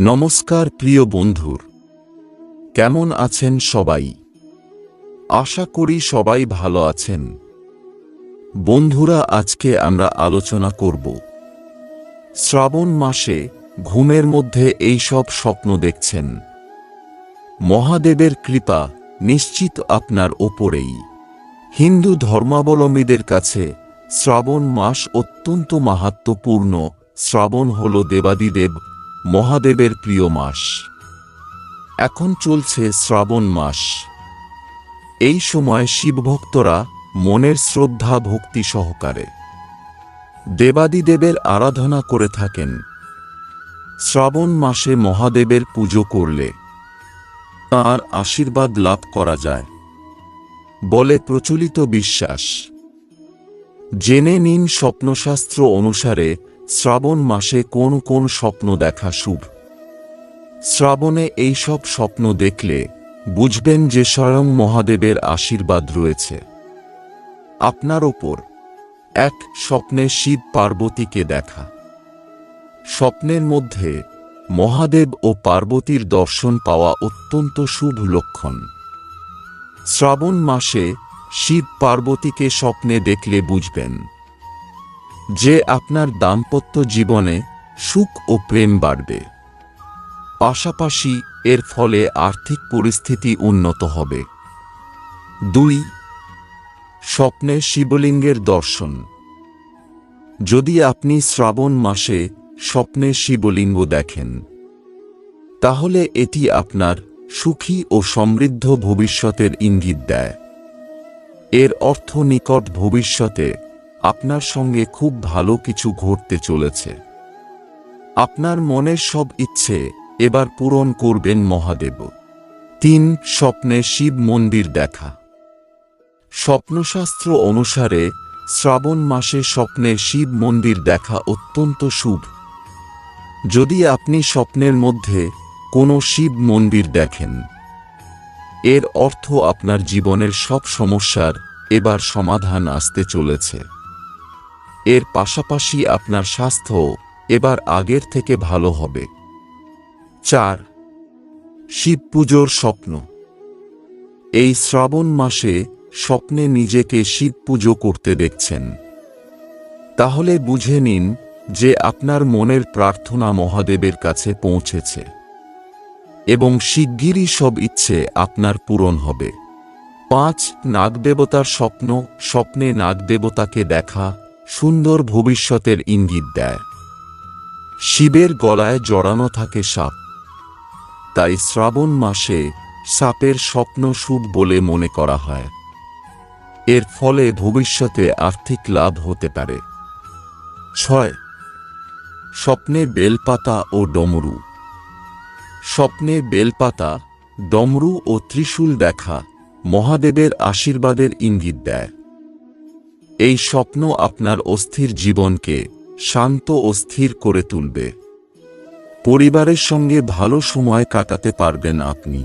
নমস্কার প্রিয় বন্ধুর। কেমন আছেন সবাই? আশা করি সবাই ভালো আছেন। বন্ধুরা, আজকে আমরা আলোচনা করব। শ্রাবণ মাসে ঘুমের মধ্যে এই সব স্বপ্ন দেখছেন। মহাদেবের কৃপা নিশ্চিত আপনার ওপরেই। হিন্দু ধর্মাবলম্বীদের কাছে শ্রাবণ মাস অত্যন্ত মাহাত্ম্যপূর্ণ শ্রাবণ হল দেবাদিদেব মহাদেবের প্রিয় মাস। এখন চলছে শ্রাবণ মাস। এই সময় শিবভক্তরা মনের শ্রদ্ধা ভক্তি সহকারে দেবাদিদেবের আরাধনা করে থাকেন। শ্রাবণ মাসে মহাদেবের পুজো করলে তার আশীর্বাদ লাভ করা যায় বলে প্রচলিত বিশ্বাস। জেনে নিন স্বপ্নশাস্ত্র অনুসারে শ্রাবণ মাসে কোন কোন স্বপ্ন দেখা শুভ। শ্রাবণে এই সব স্বপ্ন দেখলে বুঝবেন যে স্বয়ং মহাদেবের আশীর্বাদ রয়েছে। আপনার ওপর এক স্বপ্নে শিব পার্বতীকে দেখা। স্বপ্নের মধ্যে মহাদেব ও পার্বতীর দর্শন পাওয়া অত্যন্ত শুভ লক্ষণ। শ্রাবণ মাসে শিব পার্বতীকে স্বপ্নে দেখলে বুঝবেন যে আপনার দাম্পত্য জীবনে সুখ ও প্রেম বাড়বে। পাশাপাশি এর ফলে আর্থিক পরিস্থিতি উন্নত হবে। দুই স্বপ্নে শিবলিঙ্গের দর্শন। যদি আপনি শ্রাবণ মাসে স্বপ্নে শিবলিঙ্গ দেখেন, তাহলে এটি আপনার সুখী ও সমৃদ্ধ ভবিষ্যতের ইঙ্গিত দেয়। এর অর্থ নিকট ভবিষ্যতে আপনার সঙ্গে খুব ভালো কিছু ঘটতে চলেছে। আপনার মনের সব ইচ্ছে এবার পূরণ করবেন মহাদেব। তিন, স্বপ্নে শিব মন্দির দেখা। স্বপ্নশাস্ত্র অনুসারে শ্রাবণ মাসে স্বপ্নে শিব মন্দির দেখা অত্যন্ত শুভ। যদি আপনি স্বপ্নের মধ্যে কোনো শিব মন্দির দেখেন, এর অর্থ আপনার জীবনের সব সমস্যার এবার সমাধান আসতে চলেছে। এর পাশাপাশি আপনার স্বাস্থ্য এবার আগের থেকে ভালো হবে। চার, শিব পুজোর স্বপ্ন। এই শ্রাবণ মাসে স্বপ্নে নিজেকে শিব পুজো করতে দেখছেন। তাহলে বুঝে নিন যে আপনার মনের প্রার্থনা মহাদেবের কাছে পৌঁছেছে এবং শিগগিরই সব ইচ্ছে আপনার পূরণ হবে। পাঁচ, নাগদেবতার স্বপ্ন, স্বপ্নে নাগদেবতাকে দেখা সুন্দর ভবিষ্যতের ইঙ্গিত দেয়। শিবের গলায় জড়ানো থাকে সাপ। তাই শ্রাবণ মাসে সাপের স্বপ্ন শুভ বলে মনে করা হয়। এর ফলে ভবিষ্যতে আর্থিক লাভ হতে পারে। ছয়, স্বপ্নে বেলপাতা ও ডমরু। স্বপ্নে বেলপাতা, ডমরু ও ত্রিশূল দেখা মহাদেবের আশীর্বাদের ইঙ্গিত দেয়। এই স্বপ্ন আপনার অস্থির জীবনকে শান্ত অস্থির স্থির করে তুলবে। পরিবারের সঙ্গে ভালো সময় কাটাতে পারবেন আপনি।